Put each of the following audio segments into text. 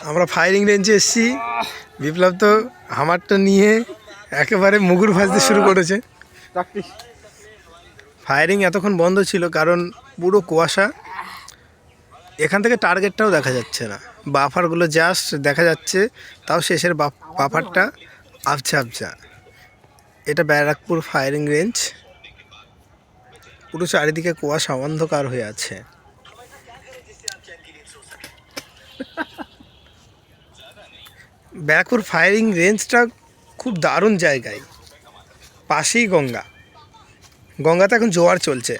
আমরা ফায়ারিং রেঞ্জে এসেছি। বিপ্লব তো হামারটা নিয়ে একেবারে মুগুর ভাজতে শুরু করেছে। ফায়ারিং এতক্ষণ বন্ধ ছিল কারণ পুরো কুয়াশা। এখান থেকে টার্গেটটাও দেখা যাচ্ছে না। বাফারগুলো জাস্ট দেখা যাচ্ছে তাও শেষের বাফ- বাফারটা আবছা আবছা। এটা ব্যারাকপুর ফায়ারিং রেঞ্জ পুরো চারিদিকে কুয়াশা অন্ধকার হয়ে আছে। ব্যারাকপুর ফায়ারিং রেঞ্জটা খুব দারুণ জায়গায়। পাশেই গঙ্গা। গঙ্গাতে এখন জোয়ার চলছে।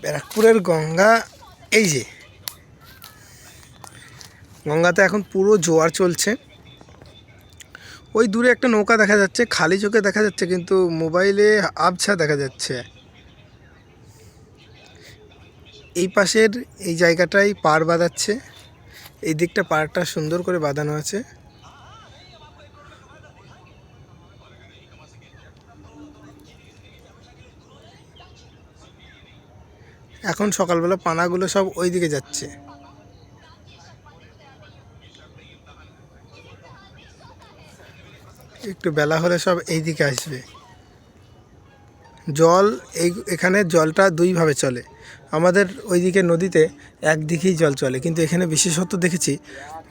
ব্যারাকপুরের গঙ্গা, এই যে। গঙ্গাতে এখন পুরো জোয়ার চলছে। ওই দূরে একটা নৌকা দেখা যাচ্ছে, খালি চোখে দেখা যাচ্ছে, কিন্তু মোবাইলে আবছা দেখা যাচ্ছে। এই পাশের এই জায়গাটাই পার বাঁধাচ্ছে। এই দিকটা পাড়টা সুন্দর করে বাঁধানো আছে। এখন সকালবেলা পানাগুলো সব ওই দিকে যাচ্ছে। একটু বেলা হলে সব এই দিকে আসবে। জল এই, এখানে জলটা দুইভাবে চলে। আমাদের ওইদিকে নদীতে একদিকেই জল চলে, কিন্তু এখানে বিশেষত দেখেছি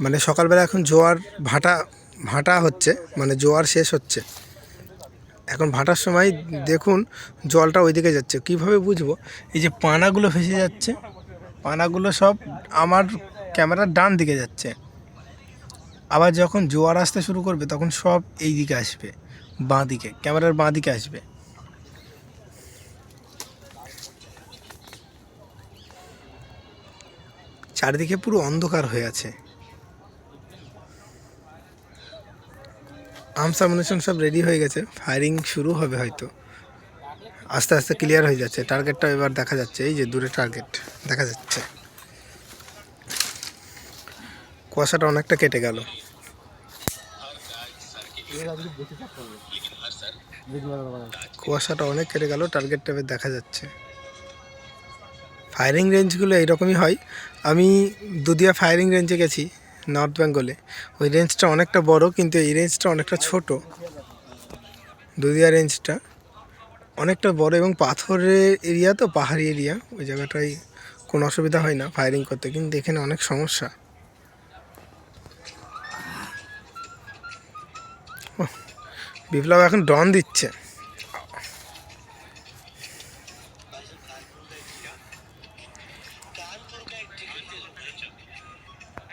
মানে সকালবেলা এখন জোয়ার ভাটা ভাটা হচ্ছে মানে জোয়ার শেষ হচ্ছে। এখন ভাটার সময় দেখুন জলটা ওইদিকে যাচ্ছে। কীভাবে বুঝব? এই যে পানাগুলো ভেসে যাচ্ছে, পানাগুলো সব আমার ক্যামেরার ডান দিকে যাচ্ছে। আবার যখন জোয়ার আসতে শুরু করবে, তখন সব এই দিকে আসবে, বাঁ দিকে, ক্যামেরার বাঁ দিকে আসবে। চারিদিকে পুরো অন্ধকার হয়ে আছে। আর্মস অ্যামুনেশন সব রেডি হয়ে গেছে। ফায়ারিং শুরু হবে হয়তো। আস্তে আস্তে ক্লিয়ার হয়ে যাচ্ছে। টার্গেটটা এবার দেখা যাচ্ছে। এই যে দূরে টার্গেট দেখা যাচ্ছে। কুয়াশাটা অনেকটা কেটে গেল। কুয়াশাটা অনেক কেটে গেল টার্গেটটা এবার দেখা যাচ্ছে। ফায়ারিং রেঞ্জগুলো এইরকমই হয়। আমি দুদিয়া ফায়ারিং রেঞ্জে গেছি নর্থ বেঙ্গলে ওই রেঞ্জটা অনেকটা বড়, কিন্তু এই রেঞ্জটা অনেকটা ছোট। দুদিয়া রেঞ্জটা অনেকটা বড় এবং পাথরের এরিয়া তো, পাহাড়ি এরিয়া ওই জায়গাটায় কোনো অসুবিধা হয় না ফায়ারিং করতে, কিন্তু এখানে অনেক সমস্যা। বিপ্লব এখন ডন দিচ্ছে।